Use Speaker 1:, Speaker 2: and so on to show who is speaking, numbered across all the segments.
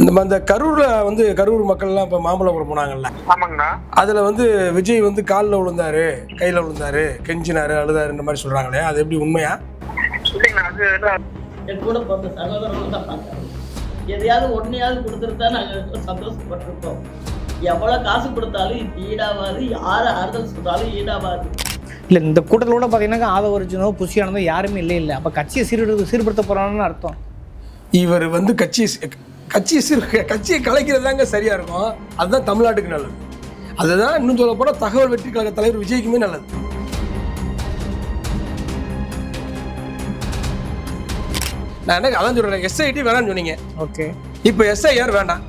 Speaker 1: இந்த அந்த கரூர்ல வந்து கரூர் மக்கள்லாம் இப்போ மாம்பழபுரம் போனாங்கல்ல. அதுல வந்து விஜய் வந்து காலில் விழுந்தாரு கையில விழுந்தாரு கெஞ்சினாரு அழுதாருன்ற மாதிரி சொல்றாங்களே அது எப்படி உண்மையா?
Speaker 2: இல்லைங்கண்ணா அது எல்லாம்
Speaker 3: என் கூட பிறந்த சகோதரர்கள் தான் பார்த்தாங்க. எதையாவது ஒன்றையாவது கொடுத்துட்டு தான் நாங்கள் சந்தோஷப்பட்டிருக்கோம் எவ்வளோ காசு கொடுத்தாலும் இது ஈடாகாது யார் ஆறுதல் சொல்றாலும் ஈடாகாது
Speaker 4: இல்லை இந்த கூட்டத்தோட பார்த்தீங்கன்னா ஆதவர்ஜனோ புஷியானதோ யாருமே இல்லை இல்லை. அப்போ கட்சியை சீர்படுத்த சீர்படுத்த போகிறான்னு அர்த்தம்.
Speaker 1: இவர் வந்து கட்சி கட்சியை சிறு கட்சியை கலைக்கிறது தாங்க சரியா இருக்கும். அதுதான் தமிழ்நாட்டுக்கு நல்லது. அதுதான் இன்னும் சொல்ல போனா தகவல் வெற்றி கழக தலைவர் விஜய்க்குமே நல்லது. நான் என்ன அதான் சொல்றேன் எஸ்ஐடி வேணாம்னு சொன்னீங்க.
Speaker 4: ஓகே.
Speaker 1: இப்போ எஸ்ஐஆர் வேண்டாம்.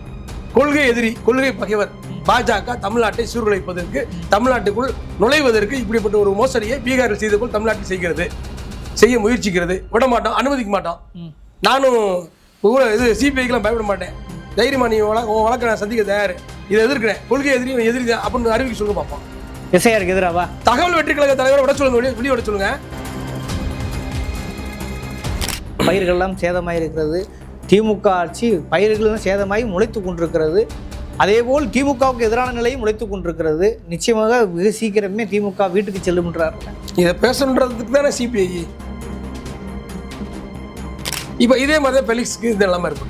Speaker 1: கொள்கை எதிரி கொள்கை பகைவர். பாஜக தமிழ்நாட்டை சீர்குலைப்பதற்கு தமிழ்நாட்டுக்குள் நுழைவதற்கு இப்படிப்பட்ட ஒரு மோசடியை பீகாரில் செய்த போல் தமிழ்நாட்டில் செய்கிறது. செய்ய முயற்சிக்கிறது. விட மாட்டோம் அனுமதிக்க மாட்டோம். நானும் ஊர இது சிபிஐக்கெல்லாம் பயப்பட மாட்டேன். தைரியமா நீ வழ உன் வழக்கை நான் சந்திக்க தயார். இதை எதிர்க்கிறேன். கொள்கை எதிரி எதிரி தான் அப்படின்னு அறிவிக்க சொல்லுங்க பார்ப்போம்
Speaker 4: எஸ்ஐஆருக்கு எதிராவா?
Speaker 1: தகவல் வெற்றி கழக தலைவரை விட சொல்லுங்க வெளியே வெளியே விட சொல்லுங்க.
Speaker 4: பயிர்கள்லாம் சேதமாகி இருக்கிறது திமுக ஆட்சி பயிர்களும் சேதமாகி முளைத்து கொண்டிருக்கிறது. அதேபோல் திமுகவுக்கு எதிரான நிலையும் முளைத்து கொண்டிருக்கிறது. நிச்சயமாக வெகு சீக்கிரமே திமுக வீட்டுக்கு செல்லும்ன்றார்
Speaker 1: இதை பேசணுன்றதுக்கு தானே சிபிஐ இப்போ இதே மாதிரி தான் பெலிக்ஸ்க்கு இந்த நிலைமை இருக்கு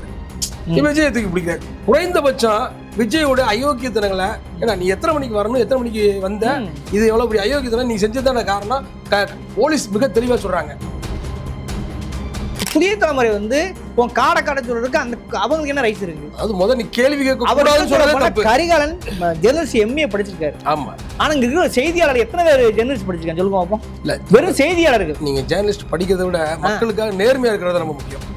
Speaker 1: இப்போ விஜயத்துக்கு பிடிக்காது குறைந்தபட்சம் விஜயோட அயோக்கியத்தனங்களை ஏன்னா நீ எத்தனை மணிக்கு வரணும் எத்தனை மணிக்கு வந்த இது எவ்வளோ பெரிய அயோக்கியத்தனம் நீ செஞ்சதான காரணம்? போலீஸ் மிக தெளிவாக சொல்றாங்க.
Speaker 4: புதிய தலைமுறை வந்து உன் காடை காடை சொல்றதுக்கு அந்த அவங்களுக்கு என்ன ரைட்ஸ் இருக்கு?
Speaker 1: அது முதல்ல நீ கேள்வி கேட்க கூடாதுன்னு சொல்றதே தப்பு.
Speaker 4: கரிகாலன் ஜெர்னலிஸ்ட் எம்ஏ படிச்சிருக்காரு.
Speaker 1: ஆமா.
Speaker 4: ஆனா இங்க இருக்கிற செய்தியாளர் எத்தனை பேர் ஜெர்னலிஸ்ட் படிச்சிருக்காங்க சொல்லுங்க பார்ப்போம்
Speaker 1: இல்ல
Speaker 4: வெறும் செய்தியாளர்கள்.
Speaker 1: நீங்க ஜேர்னலிஸ்ட் படிக்கிறதை விட மக்களுக்காக நேர்மையா இருக்கிறது ரொம்ப முக்கியம்.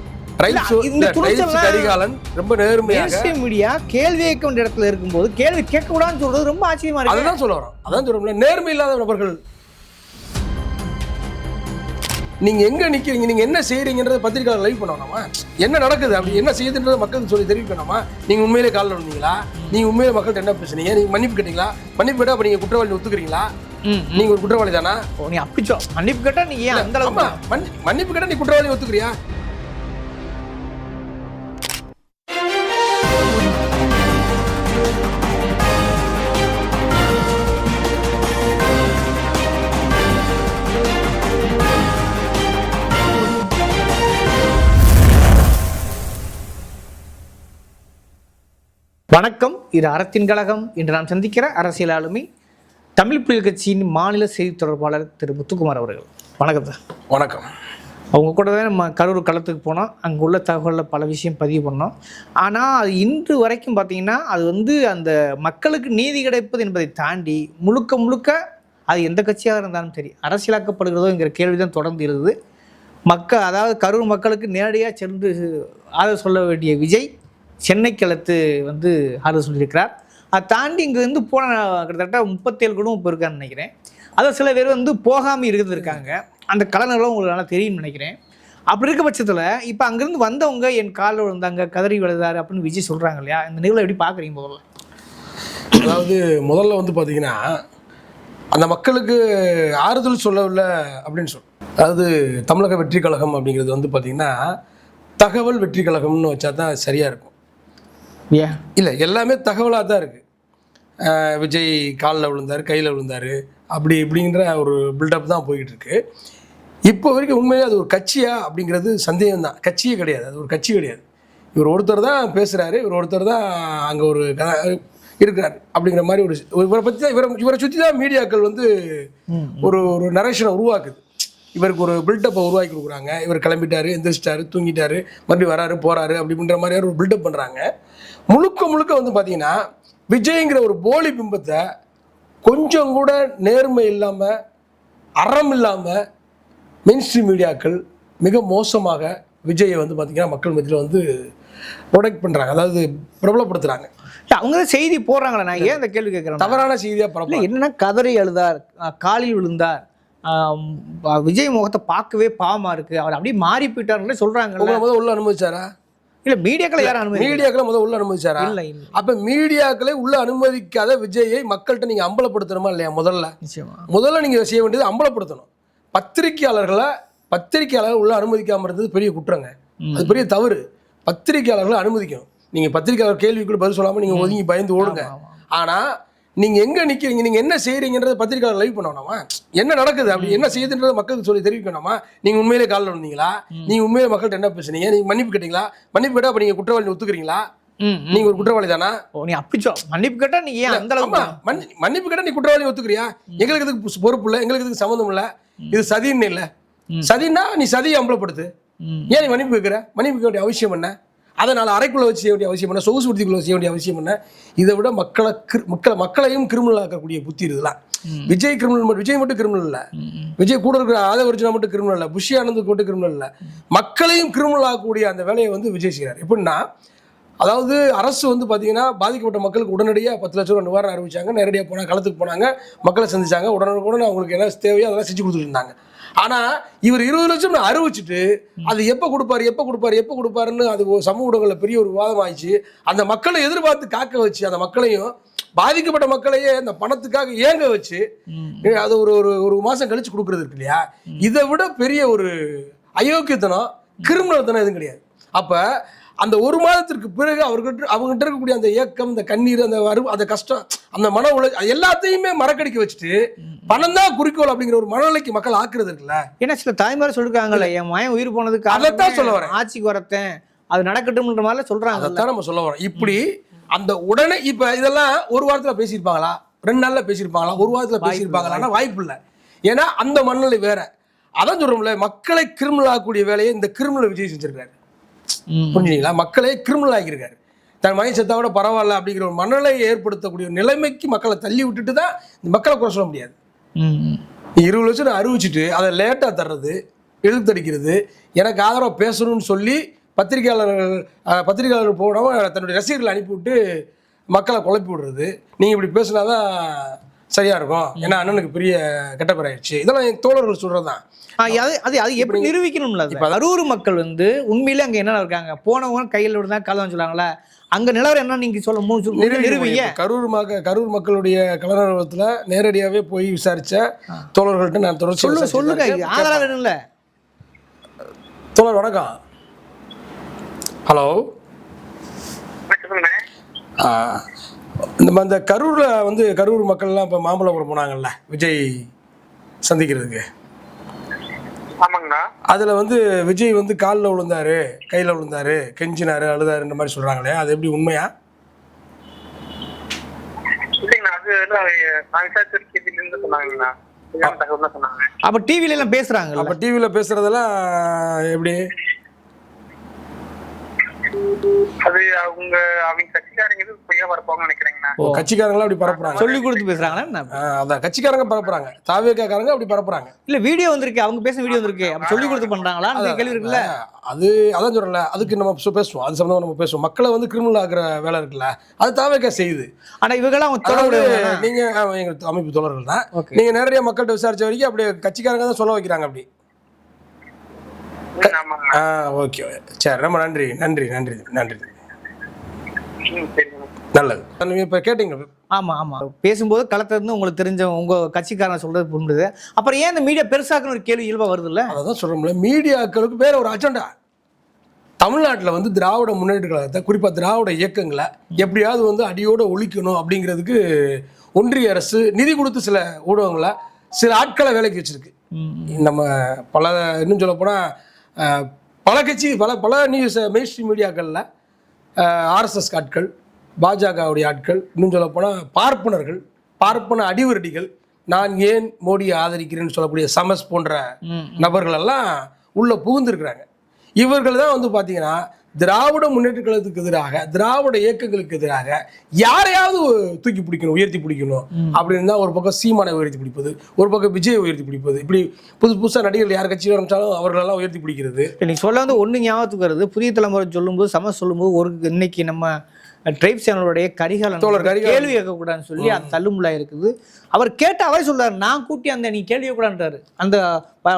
Speaker 1: ரொம்ப நேர்மையாக
Speaker 4: மீடியா கேள்வி கேட்க வேண்டிய இடத்துல இருக்கும்போது கேள்வி கேட்க கூடாதுன்னு சொல்றது ரொம்ப ஆச்சரியமா இருக்கு.
Speaker 1: அதுதான் சொல்ல வரோம். அதான் சொல்றோம்ல நேர்மை இல்லாத நபர்கள் நீங்க எங்க நிக்கிறீங்க? நீங்க என்ன செய்யறீங்கன்றத பத்திரிக்கை லைவ் பண்ணணுமா என்ன நடக்குது? அப்படி என்ன செய்யுதுன்றத மக்களுக்கு சொல்லி தெரிவிக்கணுமா? நீங்க உண்மையிலே காலில் விழுந்தீங்களா நீங்க உண்மையிலே மக்கள்கிட்ட என்ன பேசுனீங்க? நீங்க மன்னிப்பு கேட்டீங்களா? மன்னிப்பு கேட்டா அப்ப நீங்க குற்றவாளி ஒத்துக்கிறீங்களா. நீங்க ஒரு குற்றவாளி தானா?
Speaker 4: நீ அப்படி மன்னிப்பு கேட்டா நீ ஏன் அந்த
Speaker 1: மன்னிப்பு கேட்டா நீ குற்றவாளி ஒத்துக்கிறியா?
Speaker 4: வணக்கம். இது அறத்தின் கழகம். இன்று நாம் சந்திக்கிற அரசியல் ஆளுமை தமிழ் புலிகள் கட்சியின் மாநில செய்தி தொடர்பாளர் திரு முத்துக்குமார் அவர்கள். வணக்கம் சார்.
Speaker 1: வணக்கம்.
Speaker 4: அவங்க கூட தான் நம்ம கரூர் களத்துக்கு போனோம். அங்கே உள்ள தகவலில் பல விஷயம் பதிவு பண்ணோம். ஆனால் அது இன்று வரைக்கும் பார்த்தீங்கன்னா அது வந்து அந்த மக்களுக்கு நீதி கிடைப்பது என்பதை தாண்டி முழுக்க முழுக்க அது எந்த கட்சியாக இருந்தாலும் சரி அரசியலாக்கப்படுகிறதோங்கிற கேள்வி தான் தொடர்ந்து இருந்தது. மக்கள் அதாவது கரூர் மக்களுக்கு நேரடியாக சென்று ஆதரவு சொல்ல வேண்டிய விஜய் சென்னை வந்து ஆறுதல் சொல்லியிருக்கிறார். அதை தாண்டி இங்கேருந்து போன கிட்டத்தட்ட முப்பத்தேழு குடும்பம் இப்போ இருக்கான்னு நினைக்கிறேன். அதான் சில பேர் வந்து போகாமல் இருக்கிறது இருக்காங்க அந்த கலனர்களும் உங்களுக்கு நல்லா தெரியும்னு நினைக்கிறேன். அப்படி இருக்க பட்சத்தில் இப்போ அங்கேருந்து வந்தவங்க என் காலில் விழுந்தாங்க கதறி விழுந்தாரு அப்படின்னு விஜய் சொல்கிறாங்க இல்லையா? இந்த நிகழ்வை எப்படி பார்க்குறீங்க முதல்ல?
Speaker 1: அதாவது முதல்ல வந்து பார்த்தீங்கன்னா அந்த மக்களுக்கு ஆறுதல் சொல்லவில்லை அப்படின்னு சொல் அதாவது தமிழக வெற்றி கழகம் அப்படிங்கிறது வந்து பார்த்திங்கன்னா தகவல் வெற்றி கழகம்னு வச்சா தான் சரியாக இருக்கும். இல்லை எல்லாமே தகவலாக தான் இருக்குது விஜய் காலில் விழுந்தார் கையில் விழுந்தார் அப்படி இப்படிங்கிற ஒரு பில்டப் தான் போய்கிட்டு இருக்கு இப்போ வரைக்கும் உண்மையிலே அது ஒரு கட்சியா அப்படிங்கிறது சந்தேகம் தான் கட்சியே கிடையாது அது ஒரு கட்சி கிடையாது. இவர் ஒருத்தர் தான் பேசுகிறாரு இவர் ஒருத்தர் தான் அங்கே ஒரு இருக்கிறார் அப்படிங்கிற மாதிரி ஒரு இவரை பற்றி தான் இவரை இவரை சுற்றி தான் மீடியாக்கள் வந்து ஒரு ஒரு நரேஷனை உருவாக்குது. இவருக்கு ஒரு பில்டப்பை உருவாக்கி கொடுக்குறாங்க. இவர் கிளம்பிட்டாரு எந்திரிச்சிட்டாரு தூங்கிட்டாரு மறுபடியும் வராரு போறாரு அப்படின்ற மாதிரியான ஒரு பில்டப் பண்ணுறாங்க முழுக்க முழுக்க வந்து பார்த்தீங்கன்னா விஜய்ங்கிற ஒரு போலி பிம்பத்தை கொஞ்சம் கூட நேர்மை இல்லாமல் அறம் இல்லாமல் மெயின்ஸ்ட்ரீம் மீடியாக்கள் மிக மோசமாக விஜயை வந்து பார்த்தீங்கன்னா மக்கள் மத்தியில் வந்து ப்ரொடெக்ட் பண்ணுறாங்க அதாவது பிரபலப்படுத்துகிறாங்க
Speaker 4: இல்ல, அவங்க தான் செய்தி போடுறாங்களே நான் ஏன் இந்த கேள்வி கேட்குறேன்
Speaker 1: தவறான செய்தியாக
Speaker 4: இல்லை
Speaker 1: பரப்பலாம்
Speaker 4: என்னன்னா கதறி அழுதார் காலில் விழுந்தார் விஜய் முகத்தை பார்க்கவே பாவமா இருக்கு. அவர் அப்படியே மாறி போயிட்டாருன்னு
Speaker 1: முதல் உள்ள அனுமதிச்சாரா?
Speaker 4: இல்ல மீடியாக்களை யாரும் அனுமதி
Speaker 1: மீடியாக்களை முதல் உள்ள அனுமதிச்சாரா?
Speaker 4: இல்ல இல்ல.
Speaker 1: அப்ப மீடியாக்களை உள்ள அனுமதிக்காத விஜயை மக்கள்கிட்ட நீங்க அம்பலப்படுத்தணுமா இல்லையா முதல்ல? முதல்ல நீங்க செய்ய வேண்டியது அம்பலப்படுத்தணும். பத்திரிக்கையாளர்களை பத்திரிக்கையாளர்கள் உள்ள அனுமதிக்காம இருந்தது பெரிய குற்றங்க. அது பெரிய தவறு. பத்திரிக்கையாளர்களை அனுமதிக்கணும். நீங்க பத்திரிக்கையாளர் கேள்விக்குள்ள பதில் சொல்லாம நீங்க ஒதுங்கி பயந்து ஓடுங்க. ஆனா நீங்க எங்க நிக்கிறீங்க? நீங்க என்ன செய்றீங்கன்றத பத்திரிக்கையாளர் லைவ் பண்ணணுமா என்ன நடக்குது? அப்படி என்ன செய்யுதுன்றத மக்களுக்கு சொல்லி தெரிவிக்கணுமா? நீங்க உண்மையிலே காலில் விழுந்தீங்களா? நீங்க உண்மையிலே மக்கள்கிட்ட என்ன பேசுனீங்க? நீங்க மன்னிப்பு கேட்டீங்களா? மன்னிப்பு கேட்டா அப்ப நீங்க குற்றவாளி ஒத்துக்கிறீங்களா. நீங்க ஒரு குற்றவாளி தானா
Speaker 4: நீ அப்படி சொல் மன்னிப்பு கேட்டா நீ ஏன் அந்த அளவுக்கு
Speaker 1: மன்னிப்பு கேட்டா நீ குற்றவாளி ஒத்துக்கிறியா? எங்களுக்கு இதுக்கு பொறுப்பு இல்லை எங்களுக்கு இதுக்கு சம்மந்தம் இல்லை? இது சதின்னு இல்லை. சதின்னா நீ சதியை அம்பலப்படுத்து. ஏன் நீ மன்னிப்பு கேட்குற மன்னிப்பு வேண்டிய அவசியம் என்ன? அதனால அறைக்குள்ள வச்சு செய்ய வேண்டிய அவசியம் என்ன? சொகுசு விடுதிக்குள்ள செய்ய வேண்டிய அவசியம் என்ன? இதை விட மக்களை மக்களை மக்களையும் கிரிமினல் ஆக்கக்கூடிய புத்தி இதெல்லாம் விஜய் கிரிமினல் மட்டும் விஜய் மட்டும் கிரிமினல் இல்லை. விஜய் கூட இருக்கிற ஆதவ அர்ஜுனா மட்டும் கிரிமினல் இல்லை. புஷி ஆனந்த் மட்டும் கிரிமினல் இல்லை. மக்களையும் கிரிமினல் ஆக்கக்கூடிய அந்த வேலையை வந்து விஜய் செய்கிறார் எப்படின்னா அதாவது அரசு வந்து பார்த்தீங்கன்னா பாதிக்கப்பட்ட மக்களுக்கு உடனடியாக பத்து லட்ச ரூபா நிவாரணம் அறிவிச்சாங்க. நேரடியாக போனாங்க களத்துக்கு போனாங்க. மக்களை சந்திச்சாங்க. உடனுக்குடன் அவங்களுக்கு என்ன தேவையோ அதெல்லாம் செஞ்சு கொடுத்துட்டு இருந்தாங்க. ஆனால் இவர் இருபது லட்சம் அறிவிச்சிட்டு அது எப்போ கொடுப்பாரு எப்போ கொடுப்பாரு எப்போ கொடுப்பாருன்னு அது சமூக ஊடகங்களில் பெரிய ஒரு விவாதம் ஆயிடுச்சு அந்த மக்களை எதிர்பார்த்து காக்க வச்சு அந்த மக்களையும் பாதிக்கப்பட்ட மக்களையே அந்த பணத்துக்காக ஏங்க வச்சு அது ஒரு ஒரு ஒரு மாதம் கழிச்சு கொடுக்குறது இருக்கு இல்லையா? இதை விட பெரிய ஒரு அயோக்கியத்தனம் கிரிமினல்தனம் எதுவும் கிடையாது. அப்போ அந்த ஒரு மாதத்திற்கு பிறகு அவர்கிட்ட அவங்ககிட்ட இருக்கக்கூடிய அந்த ஏக்கம் இந்த கண்ணீர் அந்த வரு அந்த கஷ்டம் அந்த மன அது எல்லாத்தையுமே மறக்கடிக்க வச்சுட்டு பணம் தான் குறிக்கோள் அப்படிங்கிற ஒரு மனநிலைக்கு மக்கள் ஆக்குறது இருக்குல்ல?
Speaker 4: ஏன்னா சில தாய்மார் சொல்லிருக்காங்கல்ல என் மயன் உயிர் போனதுக்கு
Speaker 1: அதைத்தான்
Speaker 4: காரணமே
Speaker 1: சொல்ல வரேன்.
Speaker 4: ஆட்சிக்கு வரத்தேன் அது நடக்கட்டும்ன்ற மாதிரி சொல்றாங்க
Speaker 1: அதைத்தான் நம்ம சொல்ல வரோம். இப்படி அந்த உடனே இப்ப இதெல்லாம் ஒரு வாரத்துல பேசியிருப்பாங்களா? ரெண்டு நாள்ல பேசியிருப்பாங்களா? ஒரு வாரத்துல பேசியிருப்பாங்களா? வாய்ப்பு. இல்லை. ஏன்னா அந்த மனநிலை வேற. அதான் சொல்றோம்ல மக்களை கிரிமினல் ஆகக்கூடிய வேலையை இந்த கிரிமினல் விஜய் செஞ்சிருக்காரு புரிஞ்சுங்களா மக்களே கிரிமினல் ஆகியிருக்காரு. தன் மகன் செத்தா கூட பரவாயில்ல அப்படிங்கிற ஒரு மனநிலையை ஏற்படுத்தக்கூடிய ஒரு நிலைமைக்கு மக்களை தள்ளி விட்டுட்டு தான் இந்த மக்களை குறை சொல்ல முடியாது. இருபது லட்சம் அறிவிச்சிட்டு அதை லேட்டாக தர்றது இழுத்தடிக்கிறது எனக்கு ஆதரவாக பேசணும்னு சொல்லி பத்திரிகையாளர்கள் பத்திரிகையாளர் போனவன் தன்னுடைய ரசிகர்களை அனுப்பிவிட்டு மக்களை குழப்பி விடுறது. நீங்கள் இப்படி பேசினாதான் சரியாக இருக்கும். ஏன்னா அண்ணனுக்கு பெரிய கெட்ட பேர் ஆயிடுச்சு இதெல்லாம் என் தோழர்கள் சொல்கிறது தான்
Speaker 4: ஆ, அது அது அது எப்படி நிரூபிக்கணும்ல அது?
Speaker 1: இப்ப
Speaker 4: கரூர் மக்கள் வந்து உண்மையிலே அங்க என்ன இருக்காங்க? போனவங்க கையில் விடுதா காலம் சொல்லுவாங்களா அங்க நிலவரம் என்ன நீங்க சொல்ல மூணு
Speaker 1: முடியும். கரூர் மக்க கரூர் மக்களுடைய கலநரவத்தில் நேரடியாகவே போய் விசாரிச்ச தோழர்கள்ட்ட நான் தொடர்ச்சி
Speaker 4: சொல்லு சொல்லுங்க. இது ஆதாரம் வேணும்ல?
Speaker 1: தோழர் வணக்கம். ஹலோ. நம்ம அந்த கரூரில் வந்து கரூர் மக்கள்லாம் இப்போ மாம்பழபுரம் போனாங்கல்ல விஜய் சந்திக்கிறதுக்கு. அதில் வந்து விஜய் வந்து காலில் விழுந்தாரு கையில் விழுந்தாரு கெஞ்சினாரு அழுதாருன்ற மாதிரி சொல்கிறாங்களே அது எப்படி உண்மையா?
Speaker 4: அப்ப டிவில எல்லாம் பேசுறாங்கல்ல?
Speaker 1: அப்போ டிவியில் பேசுகிறதெல்லாம் எப்படி?
Speaker 2: அது அவங்க அவங்க கட்சிக்காரங்க இது பொய்யா வரப்போங்கன்னு நினைக்கிறேங்கண்ணா.
Speaker 1: ஓ கட்சிக்காரங்களாம் அப்படி பரப்புறாங்க?
Speaker 4: சொல்லி கொடுத்து பேசுறாங்களா என்ன?
Speaker 1: ஆ, அதான் கட்சிக்காரங்க பரப்புறாங்க. தாவேக்காரங்க அப்படி பரப்புறாங்க.
Speaker 4: இல்ல வீடியோ வந்திருக்கு. அவங்க பேச வீடியோ வந்திருக்கு. அப்ப சொல்லி கொடுத்து பண்றாங்களா? அந்த கேள்வி இருக்குல்ல?
Speaker 1: அது அதான் சொல்றேன்ல அதுக்கு நம்ம சு- பேசுவோம். அது சம்மந்தமா நம்ம பேசுவோம். மக்களை வந்து கிரிமினல் ஆக்குற வேலை இருக்குல்ல அது தாவேக்கா செய்யுது.
Speaker 4: ஆனா இவங்கெல்லாம் அவங்க
Speaker 1: அதாவது நீங்க எங்க அமைப்பு தோழர்கள் தான். நீங்க நேரடியா மக்கள்கிட்ட விசாரிச்ச வரைக்கும் அப்படியே கட்சிக்காரங்க தான் சொல்ல வைக்கிறாங்க அப்படி. ஆ ஓகே சரி ரொம்ப நன்றி நன்றி நன்றி நன்றி. நல்லது. நீங்க இப்ப கேட்டீங்க.
Speaker 4: ஆமா ஆமா. பேசும்போது களத்துல இருந்து உங்களுக்கு தெரிஞ்ச உங்க கட்சிக்காரன் சொல்றது புரிஞ்சுது. அப்புறம் ஏன் இந்த மீடியா பெருசாக்குன்னு ஒரு கேள்வி இயல்பா வருது இல்ல?
Speaker 1: அதான் சொல்றோம்ல மீடியாக்களுக்கு வேற ஒரு அஜெண்டா. தமிழ்நாட்டில் வந்து திராவிட முன்னேற்ற கழகத்தை குறிப்பாக திராவிட இயக்கங்களை எப்படியாவது வந்து அடியோடு ஒழிக்கணும் அப்படிங்கிறதுக்கு ஒன்றிய அரசு நிதி கொடுத்து சில ஊடகங்களை சில ஆட்களை வேலைக்கு வச்சிருக்கு. நம்ம பல இன்னும் சொல்லப்போனால் பல கட்சி பல பல நியூஸ் மெயின் ஸ்ட்ரீம் மீடியாக்களில் ஆர்எஸ்எஸ் ஆட்கள் பாஜகவுடைய ஆட்கள் இன்னும் சொல்லப்போனால் பார்ப்பனர்கள் பார்ப்பன அடிவரடிகள் நான் ஏன் மோடியை ஆதரிக்கிறேன்னு சொல்லக்கூடிய சமஸ் போன்ற நபர்கள் எல்லாம் உள்ள புகுந்திருக்கிறாங்க. இவர்கள் தான் வந்து பார்த்தீங்கன்னா திராவிட முன்னேற்ற கழகத்துக்கு எதிராக திராவிட இயக்கங்களுக்கு எதிராக யாரையாவது தூக்கி பிடிக்கணும் உயர்த்தி பிடிக்கணும் அப்படின்னு தான் ஒரு பக்கம் சீமானை உயர்த்தி பிடிப்பது ஒரு பக்கம் விஜய் உயர்த்தி பிடிப்பது. இப்படி புதுசு புதுசாக நடிகர்கள் யார் கட்சியில் ஆரம்பிச்சாலும் அவர்களெல்லாம் உயர்த்தி பிடிக்கிறது.
Speaker 4: நீ சொல்ல வந்து ஒண்ணு ஞாபகத்துக்கு வருது. புதிய தலைமுறை சொல்லும்போது சம சொல்லும்போது ஒரு இன்னைக்கு நம்ம ட்ரைப் சேனலுடைய கரிகாலன். கேள்வி கேட்கக்கூடாதுன்னு சொல்லி அது தள்ளுமுள்ளா இருக்குது. அவர் கேட்ட அவரே சொல்றாரு நான் கூட்டி அந்த நீ கேள்வி கூடாதுன்றாரு அந்த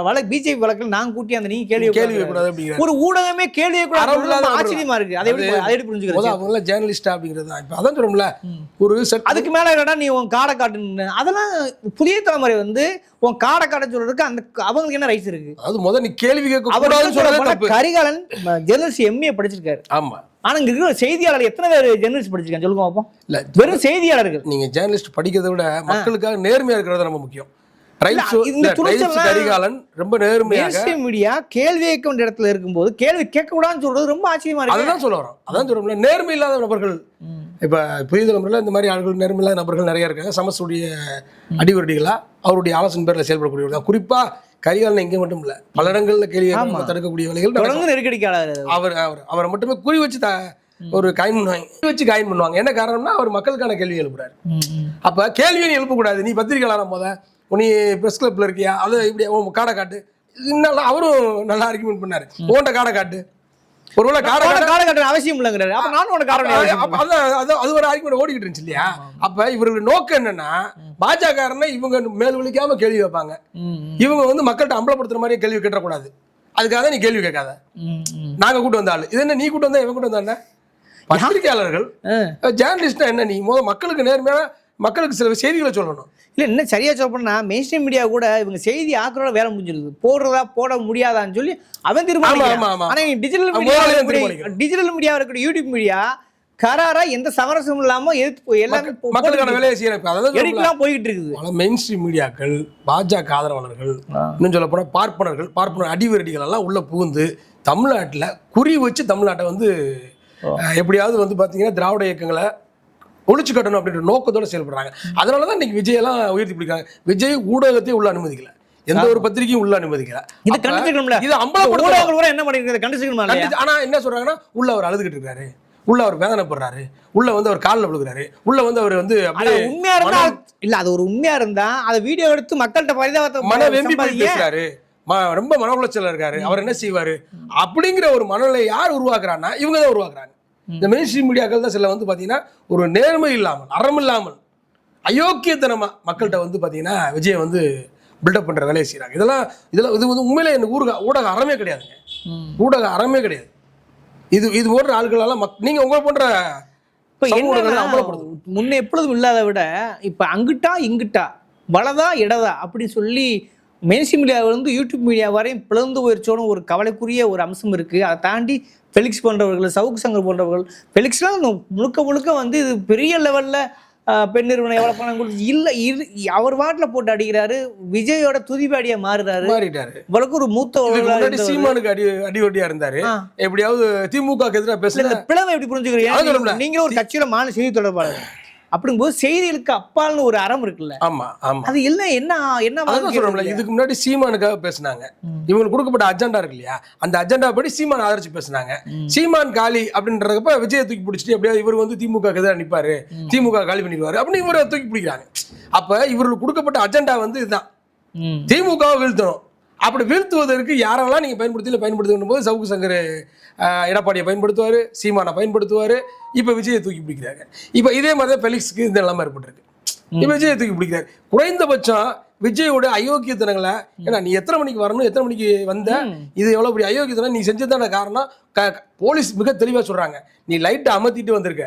Speaker 4: வழக்கு பிஜேபி வழக்கில் நான் கூட்டி அந்த நீ கேள்வி
Speaker 1: கேள்வி
Speaker 4: ஒரு ஊடகமே கேள்வி கூடாது. ஆச்சரியமா இருக்கு அதை எப்படி
Speaker 1: அது-
Speaker 4: அதை எப்படி புரிஞ்சுக்கிறது
Speaker 1: அவங்களாம் ஜேர்னலிஸ்ட் அப்படிங்கிறது தான். இப்போ அதான் சொல்றோம்ல ஒரு செட்
Speaker 4: அதுக்கு மேல என்னடா நீ உன் காடை காட்டுன்னு? அதெல்லாம் புதிய தலைமுறை வந்து உன் காடை காட்ட சொல்றதுக்கு அந்த அவங்களுக்கு என்ன ரைட்ஸ் இருக்கு?
Speaker 1: அதாவது முதல்ல நீ கேள்வி கேட்க
Speaker 4: கரிகாலன் ஜெர்னலிஸ்ட் எம்ஏ படிச்சிருக்காரு.
Speaker 1: ஆமா.
Speaker 4: ஆனா இங்க இருக்கிற செய்தியாளர் எத்தனை பேர் ஜெர்னலிஸ்ட் படிச்சிருக்காங்க? சொல்லுங்க பார்ப்போம்
Speaker 1: இல்ல
Speaker 4: வெறும் செய்தியாளர்கள்.
Speaker 1: நீங்க ஜேர்னலிஸ்ட் படிக்கிறதை விட மக்களுக்காக நேர்மையா இருக்கிறது ரொம்ப முக்கியம். ரொம்ப நேர்மையாக
Speaker 4: மீடியா கேள்வி கேட்க வேண்டிய இடத்துல இருக்கும்போது கேள்வி கேட்க கூடாதுன்னு சொல்றது ரொம்ப ஆச்சரியமா இருக்கு.
Speaker 1: அதுதான் சொல்ல வரோம். அதான் சொல்றோம்ல நேர்மை இல்லாத நபர்கள். இப்ப புதிய தலைமுறையில் இந்த மாதிரி ஆட்கள் நேர்மை இல்லாத நபர்கள் நிறைய இருக்காங்க. சமஸ்துடைய அடிவருடிகளா அவருடைய ஆலோசனை பேர்ல செயல்படக்கூடியவர்கள் குறிப்பா கரிகாலன் இங்க மட்டும் இல்ல பல இடங்கள்ல கேள்வி. தடுக்கக்கூடிய வேலைகள்
Speaker 4: நெருக்கடிக்காளர்
Speaker 1: அவர் அவர் அவரை மட்டுமே குறி வச்சு த ஒரு காயின் பண்ணுவாங்க. வச்சு காயின் பண்ணுவாங்க. என்ன காரணம்னா அவர் மக்களுக்கான கேள்வி எழுப்புறாரு. அப்ப கேள்வியை எழுப்பக்கூடாது. நீ பத்திரிக்கையாளர் போத நீ பிரஸ் கிளப்ல இருக்கியா? அது இப்படி உன் காடை காட்டு. இன்னும் அவரும் நல்லா ஆர்குமெண்ட் பண்ணாரு. உன்கிட்ட காடை காட்டு. ஒருவேளை
Speaker 4: அவசியம் இல்லைங்கிறாரு அப்ப நானும் உனக்கு காரணம்
Speaker 1: அப்ப அதான் அதான் அது ஒரு ஆர்குமெண்ட் ஓடிக்கிட்டு இருந்துச்சு இல்லையா? அப்ப இவர்கள் நோக்கம் என்னன்னா பாஜக இவங்க மேல் விழிக்காம கேள்வி வைப்பாங்க. இவங்க வந்து மக்கள்கிட்ட அம்பலப்படுத்துற மாதிரி கேள்வி கேட்டக்கூடாது அதுக்காக நீ கேள்வி கேட்காத. நாங்க கூட்டு வந்த ஆளு. இது என்ன நீ கூட்டு வந்தா இவன் கூட்டு வந்தா பத்திரிகையாளர்கள். ஜேர்னலிஸ்ட்னா என்ன நீ? முதல் மக்களுக்கு நேர்மையான மக்களுக்கு சில செய்திகளை சொல்லணும்.
Speaker 4: இல்ல இன்னும் சரியா சொல்லப்போனா மெயின் ஸ்ட்ரீம் மீடியா கூட இவங்க செய்தி ஆக்குறோட வேலை முடிஞ்சிருது. போடுறதா போட முடியாதான்னு சொல்லி அவன்
Speaker 1: ஆமா,
Speaker 4: தீர்மானிக்கிறான்
Speaker 1: ஆமா.
Speaker 4: ஆனா டிஜிட்டல் மீடியா. டிஜிட்டல் மீடியா இருக்கக்கூடிய யூடியூப் மீடியா கராரா எந்த சமரசமும் இல்லாம எதிர்த்து எல்லாமே
Speaker 1: மக்களுக்கான வேலையை செய்யறேன் இப்ப அதாவது
Speaker 4: போய்கிட்டு இருக்குது.
Speaker 1: பல மெயின் ஸ்ட்ரீம் மீடியாக்கள் பாஜக ஆதரவாளர்கள் இன்னும் சொல்ல போனால் பார்ப்பனர்கள் பார்ப்பனர் அடிவரடிகள் எல்லாம் உள்ள புகுந்து தமிழ்நாட்டில் குறி வச்சு தமிழ்நாட்டை வந்து எப்படியாவது வந்து பார்த்தீங்கன்னா திராவிட இயக்கங்களை ஒழிச்சு கட்டணும் அப்படின்ற நோக்கத்தோட செயல்படுறாங்க. அதனால தான் இன்னைக்கு விஜய் எல்லாம் உயர்த்தி பிடிக்காங்க விஜய் ஊடகத்தையும் உள்ள அனுமதிக்கல. எந்த ஒரு பத்திரிகையும் உள்ள அனுமதிக்கல.
Speaker 4: இது கண்டிச்சுக்கணும்ல.
Speaker 1: இது
Speaker 4: ஊடகங்கள் கூட என்ன பண்ணிருக்காங்க கண்டிச்சுக்கணுமா
Speaker 1: ஆனா என்ன சொல்றாங்கன்னா உள்ள அவர் அழுதுகிட்டு இருக்காரு. உள்ள அவர் வேதனைப்படுறாரு. உள்ள வந்து அவர் காலில் விழுகிறாரு. உள்ள வந்து அவர் வந்து
Speaker 4: உண்மையா இருந்தா இல்ல அது ஒரு உண்மையா இருந்தா அதை வீடியோ எடுத்து மக்கள்கிட்ட பரிதாபத்தை
Speaker 1: மன வெம்பி. பேசுறாரு. ரொம்ப மன உளைச்சல்ல இருக்காரு. அவர் என்ன செய்வாரு? அப்படிங்கிற ஒரு மனநிலை யார் உருவாக்குறான்னா இவங்க தான் உருவாக்குறாங்க. இந்த மெயின் ஸ்ட்ரீம் மீடியாக்கள் தான் சில வந்து பாத்தீங்கன்னா ஒரு நேர்மை இல்லாமல் அறம் இல்லாமல் அயோக்கியத்தனமா மக்கள்கிட்ட வந்து பாத்தீங்கன்னா விஜய் வந்து பில்டப் பண்ற வேலையை செய்றாங்க. இதெல்லாம் இதெல்லாம் இது வந்து உண்மையிலே எனக்கு ஊடக ஊடக அறமே கிடையாதுங்க. ஊடக அறமே கிடையாது. இது இது போன்ற ஆட்களெல்லாம் மக் நீங்க உங்களை போன்ற
Speaker 4: இப்ப
Speaker 1: அம்பலப்படுது.
Speaker 4: முன்ன எப்பொழுதும் இல்லாத விட இப்ப அங்கிட்டா இங்கிட்டா வலதா இடதா அப்படி சொல்லி மெயின்ஸ்ட்ரீம் மீடியா வந்து யூடியூப் மீடியா வரையும் பிளந்து போயிருச்சோன்னு ஒரு கவலைக்குரிய ஒரு அம்சம் இருக்கு. அதை தாண்டி ஃபெலிக்ஸ் போன்றவர்கள் சவுக்கு சங்கர் போன்றவர்கள் ஃபெலிக்ஸ்லாம் முழுக்க முழுக்க வந்து இது பெரிய லெவல்ல பெண் நிறுவனம் எவ்வளவு பணம் கொடுத்து இல்ல இது அவர் வாட்டில் போட்டு அடிக்கிறாரு விஜயோட துதிபாடியா மாறுறாரு
Speaker 1: மாறிட்டாரு
Speaker 4: இவ்வளவுக்கு ஒரு மூத்த.
Speaker 1: சீமானுக்கு அடி அடிவட்டியா இருந்தாரு. எப்படியாவது திமுக எதிராக பேசுற
Speaker 4: பிளவை எப்படி புரிஞ்சுக்கிறீங்க. நீங்க ஒரு கட்சியில மாநில செய்தி தொடர்பாளர் அப்படிங்கும்போது செய்திகளுக்கு அப்பால்னு ஒரு அறம் இருக்குல்ல.
Speaker 1: ஆமா ஆமா.
Speaker 4: அது இல்ல என்ன என்ன
Speaker 1: சொல்றோம்ல இதுக்கு முன்னாடி சீமானுக்காக பேசுனாங்க. இவங்களுக்கு கொடுக்கப்பட்ட அஜெண்டா இருக்கு இல்லையா? அந்த அஜெண்டா படி சீமான் ஆதரிச்சு பேசுனாங்க. சீமான் காலி அப்படின்றப்ப விஜய தூக்கி பிடிச்சிட்டு எப்படியாவது இவர் வந்து திமுக எதிராக நிப்பாரு திமுக காலி பண்ணிடுவாரு அப்படின்னு இவரை தூக்கி பிடிக்கிறாங்க. அப்ப இவர்களுக்கு கொடுக்கப்பட்ட அஜெண்டா வந்து இதுதான்.
Speaker 4: ம்.
Speaker 1: திமுகவை வீழ்த்தணும். அப்படி வீழ்த்துவதற்கு யாரெல்லாம் நீங்க பயன்படுத்தி பயன்படுத்தணும் போது சவுக்கு சங்கர் எடப்பாடியை பயன்படுத்துவாரு சீமானை பயன்படுத்துவாரு. இப்ப விஜயை தூக்கி பிடிக்கிறாங்க. இப்ப இதே மாதிரி தான் ஃபெலிக்ஸ்க்கு இந்த நிலைமை ஏற்பட்டிருக்கு. இப்ப விஜயை தூக்கி பிடிக்கிறாரு. குறைந்தபட்சம் விஜயோட அயோக்கியத்தனங்களை ஏன்னா நீ எத்தனை மணிக்கு வரணும் எத்தனை மணிக்கு வந்த இது எவ்வளவு பெரிய அயோக்கியத்தனம் நீ செஞ்சதான காரணம்? போலீஸ் மிக தெளிவா சொல்றாங்க. நீ லைட்டை அமர்த்திட்டு வந்திருக்க.